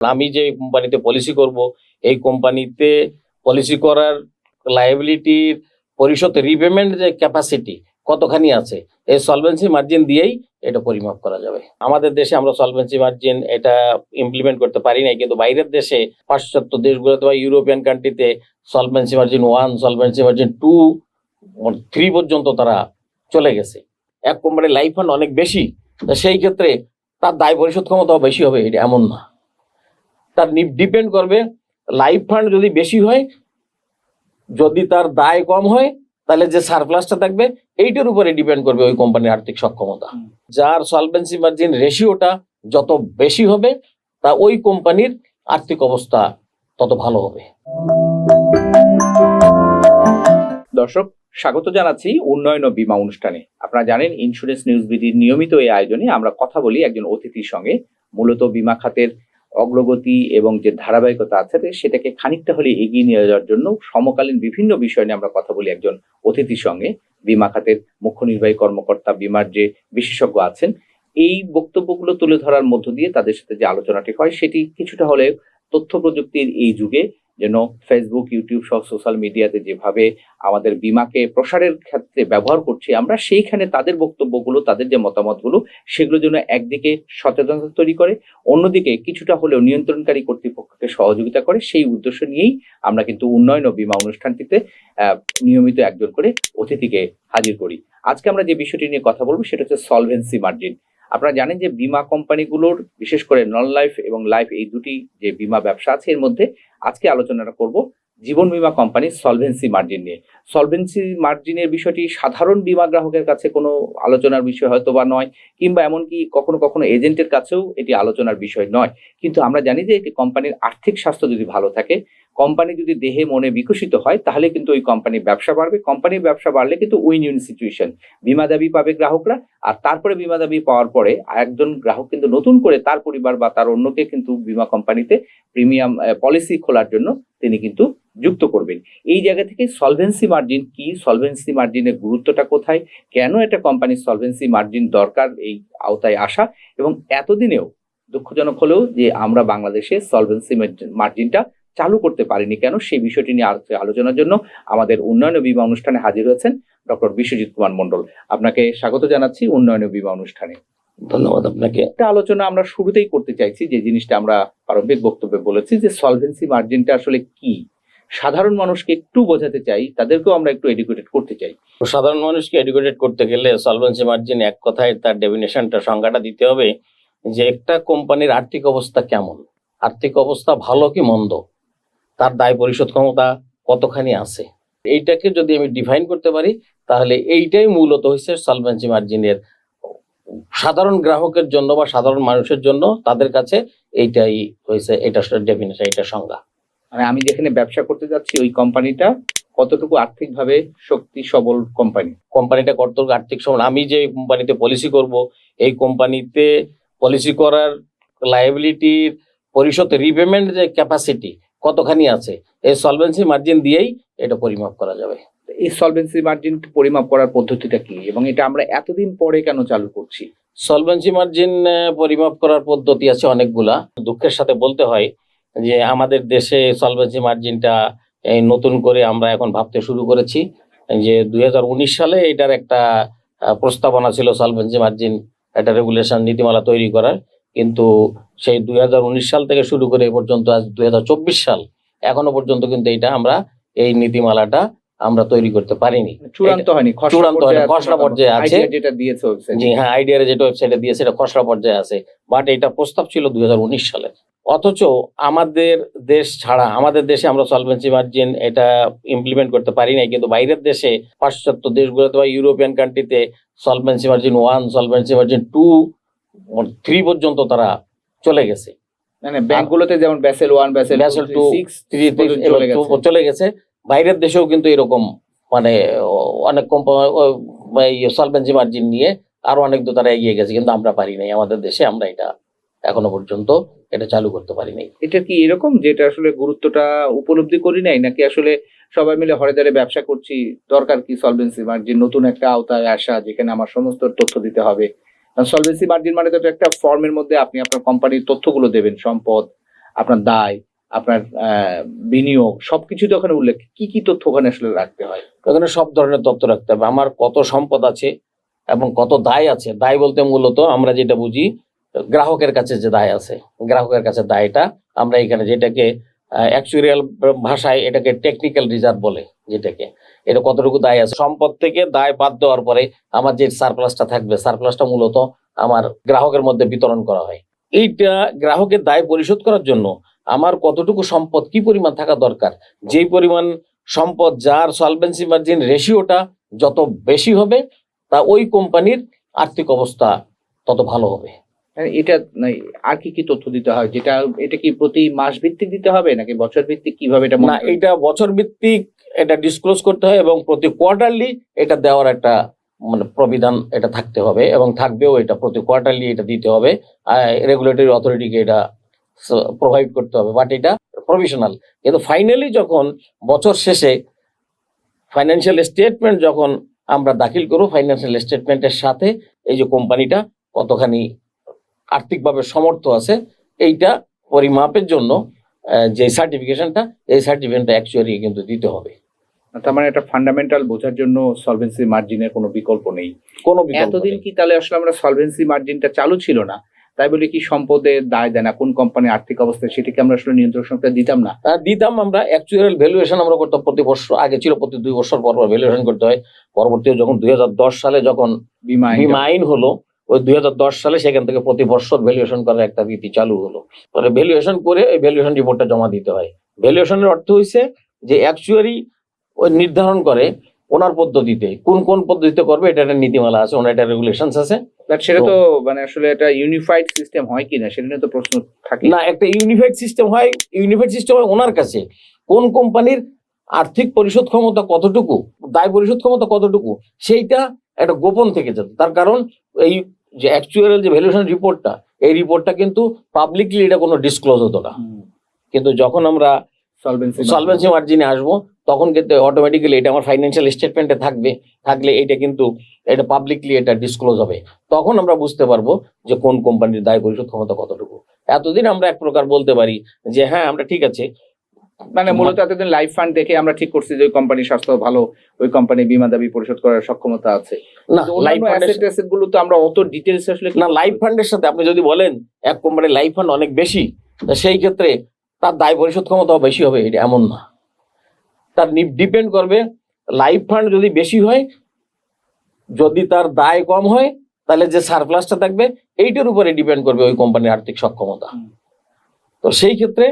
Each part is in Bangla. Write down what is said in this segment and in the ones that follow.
আমি যে কোম্পানিতে পলিসি করব, এই কোম্পানিতে পলিসি করার লাইবিলিটির পরিশোধ রিপেমেন্ট যে ক্যাপাসিটি কতখানি আছে, এই সলভেন্সি মার্জিন দিয়েই এটা পরিমাপ করা যাবে। আমাদের দেশে আমরা সলভেন্সি মার্জিন এটা ইমপ্লিমেন্ট করতে পারি নাই, কিন্তু বাইরের দেশে পাশ্চাত্য দেশগুলোতে বা ইউরোপিয়ান কান্ট্রিতে solvency margin one solvency margin two three পর্যন্ত তারা চলে গেছে। এক কোম্পানির লাইফ ফান্ড অনেক বেশি সেই ক্ষেত্রে তার দায় পরিশোধ ক্ষমতাও বেশি হবে, এটা এমন না। তার ডিপেন্ড করবে। লাইফ ফান্ড যদি বেশি হয় যদি তার দায় কম হয় তাহলে যে সারপ্লাসটা থাকবে এইটার উপরে ডিপেন্ড করবে ওই কোম্পানির আর্থিক সক্ষমতা। যার সলভেন্সি মার্জিন রেশিওটা যত বেশি হবে তা ওই কোম্পানির আর্থিক অবস্থা তত ভালো হবে। দর্শক স্বাগত জানাচ্ছি উন্নয়ন ও বীমা অনুষ্ঠানে। আপনারা জানেন ইন্স্যুরেন্স নিউজ বিধির নিয়মিত এই আয়োজনে আমরা কথা বলি একজন অতিথির সঙ্গে। মূলত বীমা খাতের অগ্রগতি এবং যে ধারাবাহিকতা আছে সেটাকে খানিকটা হলে এগিয়ে নিয়ে যাওয়ার জন্য সমকালীন বিভিন্ন বিষয় নিয়ে আমরা কথা বলি একজন অতিথির সঙ্গে। বিমা খাতের মুখ্য নির্বাহী কর্মকর্তা, বিমার যে বিশেষজ্ঞ আছেন, এই বক্তব্যগুলো তুলে ধরার মধ্য দিয়ে তাদের সাথে যে আলোচনাটি হয়, সেটি কিছুটা হলে তথ্য প্রযুক্তির এই যুগে যেন ফেসবুক ইউটিউব সহ সোশ্যাল মিডিয়াতে যেভাবে আমাদের বিমাকে প্রসারের ক্ষেত্রে ব্যবহার করছি, আমরা সেইখানে তাদের বক্তব্যগুলো, তাদের যে মতামতগুলো, সেগুলো যেন একদিকে সচেতনতা তৈরি করে, অন্যদিকে কিছুটা হলেও নিয়ন্ত্রণকারী কর্তৃপক্ষকে সহযোগিতা করে, সেই উদ্দেশ্য নিয়েই আমরা কিন্তু উন্নয়ন ও বিমা অনুষ্ঠানটিতে নিয়মিত একজন করে অতিথিকে হাজির করি। আজকে আমরা যে বিষয়টি নিয়ে কথা বলব, সেটা হচ্ছে সলভেন্সি মার্জিন আপনারা জানেন যে বীমা কোম্পানিগুলোর, বিশেষ করে নন লাইফ এবং লাইফ এই দুটি যে বীমা ব্যবসা আছে, এর মধ্যে আজকে আলোচনাটা করব জীবন বীমা কোম্পানির সলভেন্সি মার্জিন নিয়ে। সলভেন্সি মার্জিনের বিষয়টি সাধারণ বীমা গ্রাহকের কাছে কোনো আলোচনার বিষয় হয়তো বা নয়, কিংবা এমনকি কখনো কখনো এজেন্টের কাছেও এটি আলোচনার বিষয় নয়। কিন্তু আমরা জানি যে একটি কোম্পানির আর্থিক স্বাস্থ্য যদি ভালো থাকে কোম্পানি যদি দেহে মনে বিকশিত হয়, তাহলে কিন্তু ওই কোম্পানির ব্যবসা বাড়বে। কোম্পানির ব্যবসা বাড়লে কিন্তু উইন উইন সিচুয়েশন বীমা দাবি পাবে গ্রাহকরা, আর তারপরে বীমা দাবি পাওয়ার পরে একজন গ্রাহক কিন্তু নতুন করে তার পরিবার বা তার অন্যকে কিন্তু বীমা কোম্পানিতে প্রিমিয়াম পলিসি খোলার জন্য তিনি কিন্তু যুক্ত করবেন। এই জায়গা থেকে সলভেন্সি মার্জিন কি? সলভেন্সি মার্জিনের গুরুত্বটা কোথায়? কেন এটা কোম্পানির সলভেন্সি মার্জিন দরকার এই আওতায় আসা? এবং এতদিনেও দুঃখজনক হলেও যে আমরা বাংলাদেশে সলভেন্সি মার্জিনটা চালু করতে পারিনি কেন? সেই বিষয়টি নিয়ে আলোচ- আলোচনার জন্য আমাদের উন্নয়ন বিমা অনুষ্ঠানে হাজির হয়েছেন ডক্টর বিশ্বজিৎ কুমার মন্ডল আপনাকে স্বাগত জানাচ্ছি উন্নয়ন বীমা অনুষ্ঠানে। ধন্যবাদ আপনাকে। একটা আলোচনা আমরা শুরুতেই করতে চাইছি যে জিনিসটা আমরা প্রারম্ভিক বক্তব্যে বলেছি যে সলভেন্সি মার্জিনটা আসলে কি? সাধারণ মানুষকে একটু বোঝাতে চাই তাদেরকেও আমরা একটু এডুকেটেড করতে চাই। সাধারণ মানুষকে এডুকেটেড করতে গেলে সলভেন্সি মার্জিন এক কথায় তার ডেফিনেশনটা সংজ্ঞাটা দিতে হবে যে একটা কোম্পানির আর্থিক অবস্থা কেমন? আর্থিক অবস্থা ভালো কি মন্দ? তার দায় পরিশোধ ক্ষমতা কতখানি আছে? এইটাকে যদি আমি ডিফাইন করতে পারি তাহলে এইটাই মূলত হচ্ছে সলভেন্সি মার্জিনের সাধারণ গ্রাহকের জন্য বা সাধারণ মানুষের জন্য তাদের কাছে এইটাই হয়েছে এটা ডেফিনেশন এটা সংজ্ঞা। মানে আমি যেখানে ব্যবসা করতে যাচ্ছি ওই কোম্পানিটা কতটুকু আর্থিকভাবে শক্তি সবল কোম্পানি? কোম্পানিটা কর্তব্য আর্থিক সবল। আমি যে কোম্পানিতে পলিসি করব এই কোম্পানিতে পলিসি করার লাইবিলিটির পরিশোধ রিপেমেন্ট যে ক্যাপাসিটি কতখানি আছে? এই সলভেন্সি মার্জিন দিয়েই এটা পরিমাপ করা যাবে। এই সলভেন্সি মার্জিন পরিমাপ করার পদ্ধতিটা কি? এবং এটা আমরা এতদিন পরে কেন চালু করছি? সলভেন্সি মার্জিন পরিমাপ করার পদ্ধতি আছে অনেকগুলা। দুঃখের সাথে বলতে হয় যে আমাদের দেশে সলভেন্সি মার্জিনটা এই নতুন করে আমরা এখন ভাবতে শুরু করেছি যে দুই হাজার উনিশ সালে এটার একটা প্রস্তাবনা ছিল সলভেন্সি মার্জিন একটা রেগুলেশন নীতিমালা তৈরি করার। কিন্তু সেই দুই হাজার উনিশ সাল থেকে শুরু করে এ পর্যন্ত আজ দুই হাজার চব্বিশ সাল এখনও পর্যন্ত কিন্তু এটা আমরা এই নীতিমালাটা আমরা তৈরি করতে পারিনি। চূড়ান্ত হয়নি চূড়ান্ত হয়নি, খসড়া পর্যায়ে আছে। যেটা দিয়েছে জি হ্যাঁ আইডিয়ার যেটা ওয়েবসাইটে দিয়েছে এটা খসড়া পর্যায়ে আছে। বাট এটা প্রস্তাব ছিল দুই সালে। অথচ আমাদের দেশ ছাড়া আমাদের দেশে আমরা সলভেন্সি মার্জিন এটা ইমপ্লিমেন্ট করতে পারি নাই কিন্তু বাইরের দেশে পাশ্চাত্য দেশগুলোতে বা ইউরোপিয়ান কান্ট্রিতে solvency margin one solvency margin two three পর্যন্ত তারা চলে গেছে। মানে ব্যাংকগুলোতে যেমন Basel one Basel Basel two three চলে গেছে। বাইরের দেশেও কিন্তু এরকম মানে অনেক সলভেন্সি মার্জিন নিয়ে আরও অনেক দূর তারা এগিয়ে গেছে কিন্তু আমরা পারি নাই। আমাদের দেশে আমরা এটা এখনও পর্যন্ত এটা চালু করতে পারি নাই। এটা কি এরকম যেটা আসলে গুরুত্বটা উপলব্ধি করি নাই নাকি আসলে সবাই মিলে হরে ধরে ব্যবসা করছি দরকার কি সলভেন্সি মার্জিন নতুন একটা আওতায় আসা যেখানে আমার সমস্ত তথ্য দিতে হবে? সলভেন্সি মার্জিন মানে তো একটা ফর্মের মধ্যে আপনি আপনার কোম্পানির তথ্যগুলো দেবেন, সম্পদ, আপনার দায়, আপনার বিনিয়োগ, সবকিছু তো ওখানে উল্লেখ। কি কি তথ্য ওখানে আসলে রাখতে হয়? ওখানে সব ধরনের তথ্য রাখতে হবে। আমার কত সম্পদ আছে এবং কত দায় আছে? দায় বলতে মূলত আমরা যেটা বুঝি, গ্রাহকের কাছে যে দায় আছে, গ্রাহকের কাছে দায়টা, আমরা এখানে যেটাকে অ্যাকচুয়াল ভাষায় এটাকে টেকনিক্যাল রিজার্ভ বলে যেটাকে। এটা কতটুকু দায় আছে? সম্পদ থেকে দায় বাদ দেওয়ার পরে আমার যে সারপ্লাসটা থাকবে সারপ্লাসটা মূলত আমার গ্রাহকের মধ্যে বিতরণ করা হয়। এইটা গ্রাহকের দায় পরিশোধ করার জন্য আমার কতটুকু সম্পদ, কি পরিমাণ থাকা দরকার? যেই পরিমাণ সম্পদ, যার সলভেন্সি মার্জিন রেশিওটা যত বেশি হবে, তা ওই কোম্পানির আর্থিক অবস্থা তত ভালো হবে। এটা আর কি কি তথ্য দিতে হয়? যেটা এটা কি প্রতি মাস ভিত্তিক দিতে হবে নাকি বছর ভিত্তিক কীভাবে এটা না এটা বছর ভিত্তিক এটা ডিসক্লোজ করতে হয় এবং প্রতি কোয়ার্টারলি এটা দেওয়ার একটা মানে প্রবিধান এটা থাকতে হবে এবং থাকবেও এটা প্রতি কোয়ার্টারলি এটা দিতে হবে। রেগুলেটরি অথরিটিকে এটা প্রোভাইড করতে হবে বাট এটা প্রফেশনাল কিন্তু ফাইনালি যখন বছর শেষে ফাইন্যান্সিয়াল স্টেটমেন্ট যখন আমরা দাখিল করব ফাইন্যান্সিয়াল স্টেটমেন্টের সাথে এই যে কোম্পানিটা কতখানি আর্থিকভাবে সমর্থ আছে এইটা পরিমাপের জন্য যে সার্টিফিকেশনটা এই সার্টিফিকেশনটা অ্যাকচুয়ালি কিন্তু দিতে হবে। তার মানে এটা ফান্ডামেন্টাল বোঝার জন্য সলভেন্সি মার্জিনের কোনো বিকল্প নেই। কোনো এতদিন কি তাহলে আসলে আমরা সলভেন্সি মার্জিনটা চালু ছিল না? তাই বলে কি সম্পদের দায় দেনা কোন কোম্পানির আর্থিক অবস্থা সেটাকে আমরা আসলে নিয়ন্ত্রণ সংস্থা দিতাম না? দিতাম আমরা অ্যাকচুয়াল ভ্যালুয়েশন আমরা করতাম প্রতি বছর আগে ছিল প্রতি দুই বছর পর ভ্যালুয়েশন করতে হয়। পরবর্তী যখন দুই হাজার দশ সালে যখন বিমা আইন হলো ওই দুই হাজার দশ সালে সেখান থেকে প্রতি বছর ভ্যালুয়েশন করার একটা রীতি চালু হলো। পরে ভ্যালুয়েশন করে ওই ভ্যালুয়েশন রিপোর্টটা জমা দিতে হয়। ভ্যালুয়েশনের অর্থ হইছে যে অ্যাকচুয়ালি ওই নির্ধারণ করে ওনার পদ্ধতিতে কোন কোন পদ্ধতিতে করবে এটা একটা নীতিমালা আছে ওনার একটা রেগুলেশনস আছে। But সেটা তো মানে আসলে এটা ইউনিফাইড সিস্টেম হয় কিনা সেটা নিয়ে তো প্রশ্ন থাকে। না একটা ইউনিফাইড সিস্টেম হয় ইউনিফাইড সিস্টেম হয় ওনার কাছে। কোন কোম্পানির আর্থিক পরিশোধ ক্ষমতা কতটুকু দায় পরিশোধ ক্ষমতা কতটুকু সেইটা একটা গোপন থেকে যেত তার কারণ এই যে অ্যাকচুয়াল যে ভ্যালুয়েশন রিপোর্টটা এই রিপোর্টটা কিন্তু পাবলিকলি এটা কোনো ডিসক্লোজ হতো না। কিন্তু যখন আমরা সলভেন্সি মার্জিনে আসব তখন কিন্তু অটোমেটিক্যালি এটা আমার ফাইন্যান্সিয়াল স্টেটমেন্টে থাকবে থাকলে এটা কিন্তু এটা পাবলিকলি এটা ডিসক্লোজ হবে। তখন আমরা বুঝতে পারব যে কোন কোম্পানির দায় পরিশোধ ক্ষমতা কতটুকু। এতদিন আমরা এক প্রকার বলতে পারি যে হ্যাঁ আমরা ঠিক আছে। মানে মূলত এতদিন লাইফ ফান্ড দেখে আমরা ঠিক করছি যে ওই কোম্পানির স্বাস্থ্য ভালো ওই কোম্পানি বিমা দাবি পরিশোধ করার সক্ষমতা আছে। না লাইফ অ্যাসেট অ্যাসেটগুলো তো আমরা অত ডিটেলস আসলে না লাইফ ফান্ডের সাথে আপনি যদি বলেন এক কোম্পানির লাইফ ফান্ড অনেক বেশি তা সেই ক্ষেত্রে তার দায় পরিশোধ ক্ষমতাও বেশি হবে এটা এমন না। তার ডিপেন্ড করবে লাইফ ফান্ড যদি বেশি হয় যদি তার দায় কম হয় তাহলে যে সারপ্লাসটা থাকবে এইটার উপরে ডিপেন্ড করবে ওই কোম্পানির আর্থিক সক্ষমতা। তো সেই ক্ষেত্রে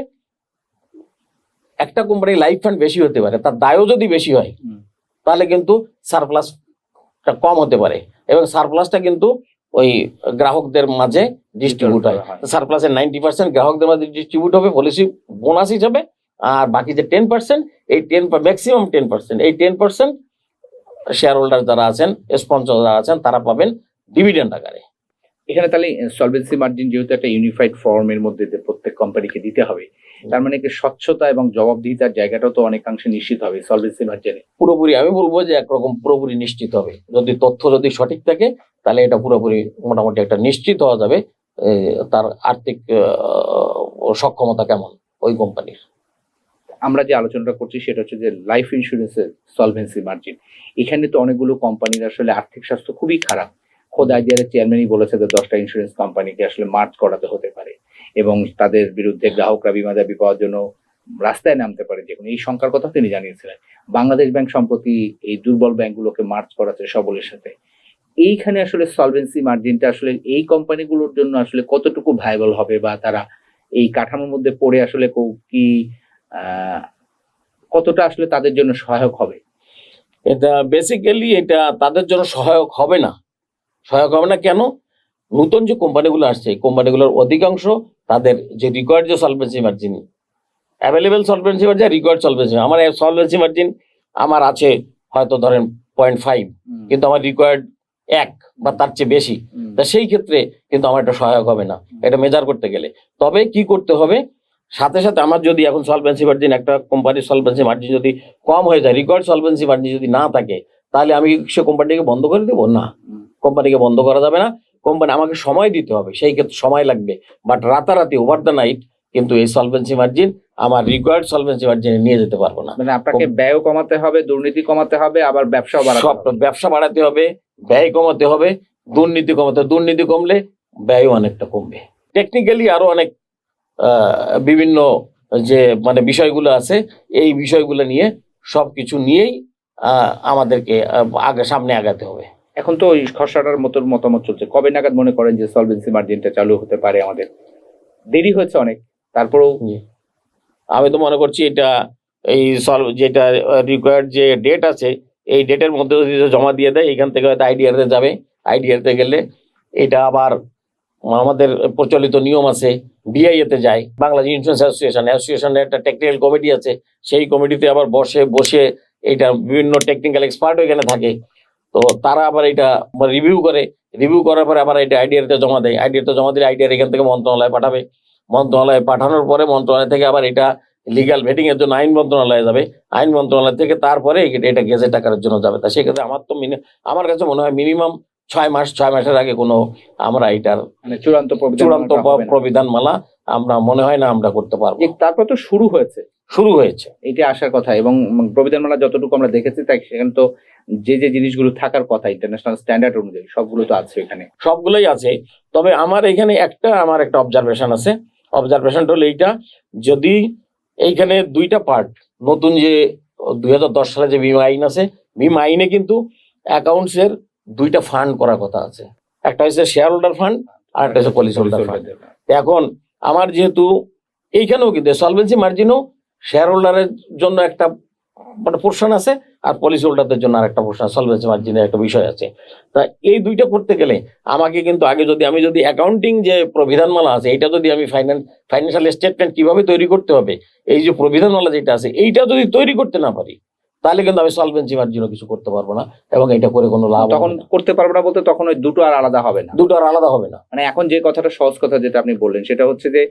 একটা কোম্পানির লাইফ ফান্ড বেশি হতে পারে তার দায়ও যদি বেশি হয় তাহলে কিন্তু সারপ্লাসটা কম হতে পারে এবং সারপ্লাসটা কিন্তু ওই গ্রাহকদের মাঝে ডিস্ট্রিবিউট হয়। সারপ্লাসের নাইনটি পার্সেন্ট গ্রাহকদের মাঝে ডিস্ট্রিবিউট হবে পলিসি বোনাস হিসাবে আর বাকি যে টেন পার্সেন্ট এই টেন ম্যাক্সিমাম টেন পার্সেন্ট এই টেন পার্সেন্ট শেয়ার হোল্ডার যারা আছেন স্পন্সর যারা আছেন তারা পাবেন ডিভিডেন্ড আকারে। এখানে তাহলে সলভেন্সি মার্জিন যেহেতু একটা ইউনিফাইড ফর্মের মধ্যে প্রত্যেক কোম্পানিকে দিতে হবে তার মানে কি স্বচ্ছতা এবং জবাবদিহিতার জায়গাটাও তো অনেকাংশে নিশ্চিত হবে সলভেন্সি মার্জিনে পুরোপুরি আমি বলব যে একরকম পুরোপুরি নিশ্চিত হবে। যদি তথ্য যদি সঠিক থাকে তাহলে এটা পুরোপুরি মোটামুটি একটা নিশ্চিত হওয়া যাবে তার আর্থিক সক্ষমতা কেমন ওই কোম্পানির আমরা যে আলোচনাটা করছি সেটা হচ্ছে যে লাইফ ইন্স্যুরেন্সের সলভেন্সি মার্জিন এখানে তো অনেকগুলো কোম্পানির আসলে আর্থিক স্বাস্থ্য খুবই খারাপ। খোদ আইডিয়ার চেয়ারম্যানই বলেছে যে দশটা ইন্স্যুরেন্স কোম্পানিকে আসলে মার্চ করাতে হতে পারে। এবং তাদের বিরুদ্ধে গ্রাহকরা বিমা দাবি পাওয়ার জন্য রাস্তায় নামতে পারে যে এই শঙ্কার কথা তিনি জানিয়েছিলেন। বাংলাদেশ ব্যাংক সম্প্রতি এই দুর্বল ব্যাংকগুলোকে মার্চ করাচ্ছে সবলের সাথে। এইখানে আসলে সলভেন্সি মার্জিনটা আসলে এই কোম্পানিগুলোর জন্য আসলে কতটুকু ভাইবল হবে বা তারা এই কাঠামোর মধ্যে পড়ে আসলে কো- কতটা আসলে তাদের জন্য সহায়ক হবে? এটা বেসিক্যালি এটা তাদের জন্য সহায়ক হবে না। সহায়ক হবে না কেন? নতুন যে কোম্পানিগুলো আসছে এই কোম্পানিগুলোর অধিকাংশ তাদের যে রিকোয়ার্ড যে solvency margin available solvency margin required solvency আমার সলভেন্সি মার্জিন আমার আছে হয়তো ধরেন পয়েন্ট ফাইভ কিন্তু আমার রিকোয়ার্ড এক বা তার চেয়ে বেশি। তা সেই ক্ষেত্রে কিন্তু আমার এটা সহায়ক হবে না। এটা মেজার করতে গেলে। তবে কি করতে হবে? সাথে সাথে আমার যদি এখন সলভেন্সি মার্জিন একটা কোম্পানির সলভেন্সি মার্জিন যদি কম হয়ে যায় রিকোয়ার্ড সলভেন্সি মার্জিন যদি না থাকে তাহলে আমি সে কোম্পানিকে বন্ধ করে দেবো? না। কোম্পানিকে বন্ধ করা যাবে না। কোম্পানি আমাকে সময় দিতে হবে সেই ক্ষেত্রে সময় লাগবে। বাট রাতারাতি ওভার দ্য নাইট কিন্তু এই সলভেন্সি মার্জিন আমার রিকোয়ার্ড সলভেন্সি মার্জিনে নিয়ে যেতে পারব না। মানে আপনাকে ব্যয় কমাতে হবে দুর্নীতি কমাতে হবে আবার ব্যবসাও বাড়াতে সব হবে। ব্যবসা বাড়াতে হবে ব্যয় কমাতে হবে দুর্নীতি কমাতে হবে। দুর্নীতি কমলে ব্যয় অনেকটা কমবে। টেকনিক্যালি আরও অনেক বিভিন্ন যে মানে বিষয়গুলো আছে এই বিষয়গুলো নিয়ে সবকিছু নিয়েই আহ, আমাদেরকে আগে সামনে আগাতে হবে। এখন তো ওই খসড়াটার মতো মতামত চলছে। কবে নাগাদ মনে করেন যে সলভেন্সি মার্জিনটা চালু হতে পারে আমাদের? দেরি হয়েছে অনেক। তারপরেও আমি তো মনে করছি এটা এই সলভ যেটা রিকোয়ার্ড যে ডেট আছে, এই ডেটের মধ্যে যদি জমা দিয়ে দেয়, এখান থেকে হয়তো আইডিআরতে যাবে। আইডিআরতে গেলে এটা আবার আমাদের প্রচলিত নিয়ম আছে বিআইএতে যায়। বাংলাদেশ ইন্স্যুরেন্স অ্যাসোসিয়েশন অ্যাসোসিয়েশনের একটা টেকনিক্যাল কমিটি আছে, সেই কমিটিতে আবার বসে বসে এটা বিভিন্ন টেকনিক্যাল এক্সপার্ট এখানে থাকে। তো তারা আবার এটা রিভিউ করে। রিভিউ করার পরে আবার এটা আইডিআরতে জমা দেয়। আইডিআরতে জমা দিলে আইডিআর এখান থেকে মন্ত্রণালয়ে পাঠাবে। মন্ত্রণালয়ে পাঠানোর পরে মন্ত্রণালয় থেকে আবার এটা লিগাল ভেটিং এর জন্য আইন মন্ত্রণালয়ে যাবে। আইন মন্ত্রণালয় থেকে তারপরে এটা- গেজেট আকারের জন্য যাবে। তা সেক্ষেত্রে আমার তো মিনি- আমার কাছে মনে হয় মিনিমাম ছয় মাস ছয় মাসের আগে কোনো আমরা এটার মানে চূড়ান্ত চূড়ান্ত। প্রবিধান মালা আমরা মনে হয় না আমরা করতে পারব। তারপর তো শুরু হয়েছে। শুরু হয়েছে। এটা আসার কথা এবং প্রবিধান মালা যতটুকু আমরা দেখেছি তাই সেখানে তো যে যে জিনিসগুলো থাকার কথা ইন্টারন্যাশনাল স্ট্যান্ডার্ড অনুযায়ী সবগুলো তো আছে এখানে। সবগুলোই আছে। তবে আমার এখানে একটা আমার একটা অবজারভেশন আছে। অবজারভেশনটা হলো এইটা যদি এইখানে দুইটা পার্ট নতুন যে দুই হাজার দশ সালে যে বিমা আইন আছে বিমা আইনে কিন্তু অ্যাকাউন্টস এর দুইটা ফান্ড করার কথা আছে। একটা হচ্ছে শেয়ার হোল্ডার ফান্ড আর একটা হচ্ছে পলিসি হোল্ডার ফান্ড এখন আমার যেহেতু এইখানেও কিন্তু সলভেন্সি মার্জিনও শেয়ার হোল্ডারের জন্য একটা মানে পোর্শন আছে আর পলিসি হোল্ডারদের জন্য আর একটা পোর্শন সলভেন্সি মার্জিনের একটা বিষয় আছে। তা এই দুইটা করতে গেলে আমাকে কিন্তু আগে যদি আমি যদি অ্যাকাউন্টিং যে প্রবিধানমালা আছে এটা যদি আমি ফাইন্যান্স ফাইন্যান্সিয়াল স্টেটমেন্ট কীভাবে তৈরি করতে হবে এই যে প্রবিধানমালা যেটা আছে এইটা যদি তৈরি করতে না পারি তাহলে কিন্তু আমি সলভেন্সি মার্জিনও কিছু করতে পারব না এবং এটা করে কোনো লাভ তখন করতে পারব না বলতে তখন ওই দুটো আর আলাদা হবে না। দুটো আর আলাদা হবে না। মানে এখন যে কথাটা সহজ কথা যেটা আপনি বললেন সেটা হচ্ছে যে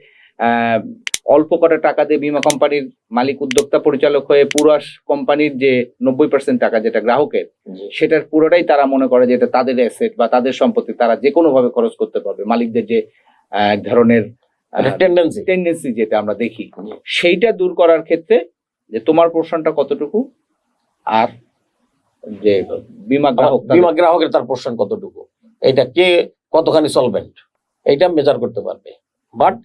অল্প কটা টাকা দিয়ে বীমা কোম্পানির মালিক উদ্যোক্তা পরিচালক হয়ে পুরো কোম্পানির যে নব্বই পার্সেন্ট টাকা যেটা গ্রাহকের সেটার পুরোটাই তারা মনে করে যে এটা তাদের অ্যাসেট বা তাদের সম্পত্তি তারা যে কোনো ভাবে খরচ করতে পারবে। মালিকদের যে এক ধরনের টেন্ডেন্সি টেন্ডেন্সি যেটা আমরা দেখি সেইটা দূর করার ক্ষেত্রে যে তোমার পোর্শনটা কতটুকু আর যে বিমা গ্রাহক বিমা গ্রাহকের তার পোর্শন কতটুকু? এটা কে কতখানি সলভেন্ট এইটা মেজার করতে পারবে। বাট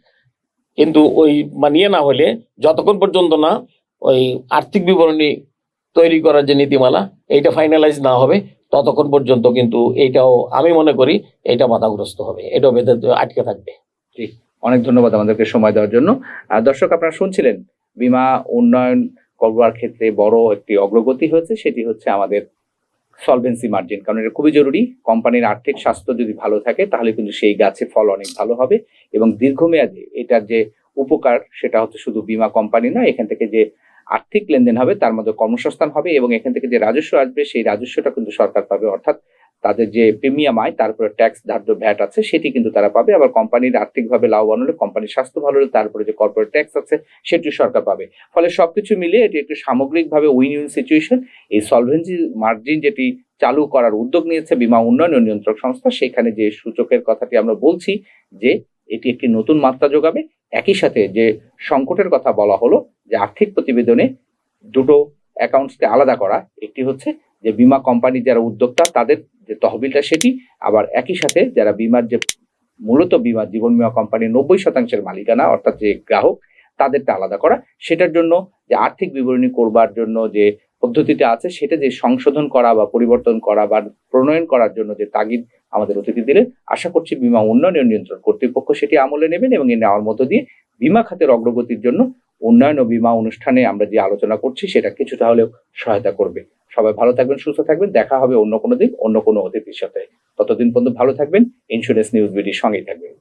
কিন্তু ওই মানিয়ে না হলে যতক্ষণ পর্যন্ত না ওই আর্থিক বিবরণী তৈরি করার যে নীতিমালা, এইটা ফাইনালাইজ না হবে, ততক্ষণ পর্যন্ত কিন্তু এইটাও আমি মনে করি এটা বাধাগ্রস্ত হবে। এটাও বেঁধে আটকে থাকবে। জি, অনেক ধন্যবাদ আমাদেরকে সময় দেওয়ার জন্য। আর দর্শক, আপনারা শুনছিলেন, বীমা উন্নয়ন করবার ক্ষেত্রে বড় একটি অগ্রগতি হয়েছে, সেটি হচ্ছে আমাদের সলভেন্সি মার্জিন কারণ এটা খুবই জরুরি। কোম্পানির আর্থিক স্বাস্থ্য যদি ভালো থাকে, তাহলে কিন্তু সেই গাছে ফল অনেক ভালো হবে এবং দীর্ঘমেয়াদে এটার যে উপকার, সেটা হচ্ছে শুধু বিমা কোম্পানি না, এখান থেকে যে আর্থিক লেনদেন হবে, তার মধ্যে কর্মসংস্থান হবে এবং এখান থেকে যে রাজস্ব আসবে, সেই রাজস্বটা কিন্তু সরকার পাবে, অর্থাৎ তাদের যে প্রিমিয়াম আয় তারপরে ট্যাক্স ধার্য ভ্যাট আছে, সেটি কিন্তু তারা পাবে। আবার কোম্পানির আর্থিকভাবে লাভবান হলে কোম্পানির স্বাস্থ্য ভালো হলে তারপরে যে কর্পোরেট ট্যাক্স আছে, সেটি সরকার পাবে। ফলে সবকিছু মিলিয়ে এটি একটি সামগ্রিকভাবে উইন উইন সিচুয়েশন এই সলভেন্সি মার্জিন যেটি চালু করার উদ্যোগ নিয়েছে বিমা উন্নয়ন নিয়ন্ত্রক সংস্থা, সেখানে যে সূচকের কথাটি আমরা বলছি, যে এটি একটি নতুন মাত্রা যোগাবে। একই সাথে যে সংকটের কথা বলা হলো, যে আর্থিক প্রতিবেদনে দুটো অ্যাকাউন্টসকে আলাদা করা, একটি হচ্ছে যে বীমা কোম্পানি যারা উদ্যোক্তা, তাদের যে তহবিলটা সেটি, আবার একই সাথে যারা বীমার যে মূলত বিমা, জীবন বিমা কোম্পানির নব্বই শতাংশের মালিকানা, অর্থাৎ যে গ্রাহক, তাদেরটা আলাদা করা। সেটার জন্য যে আর্থিক বিবরণী করবার জন্য যে পদ্ধতিটা আছে, সেটা যে সংশোধন করা বা পরিবর্তন করা বা প্রণয়ন করার জন্য যে তাগিদ আমাদের অতিথি দিলেন, আশা করছি বিমা উন্নয়ন নিয়ন্ত্রণ কর্তৃপক্ষ সেটি আমলে নেবেন এবং এ নেওয়ার মধ্য দিয়ে বিমা খাতের অগ্রগতির জন্য উন্নয়ন ও বিমা অনুষ্ঠানে আমরা যে আলোচনা করছি, সেটা কিছুটা হলেও সহায়তা করবে। সবাই ভালো থাকবেন, সুস্থ থাকবেন। দেখা হবে অন্য কোনো দিন, অন্য কোনো অতিথির সাথে। ততদিন পর্যন্ত ভালো থাকবেন। ইন্স্যুরেন্স নিউজ বিডির সঙ্গেই থাকবেন।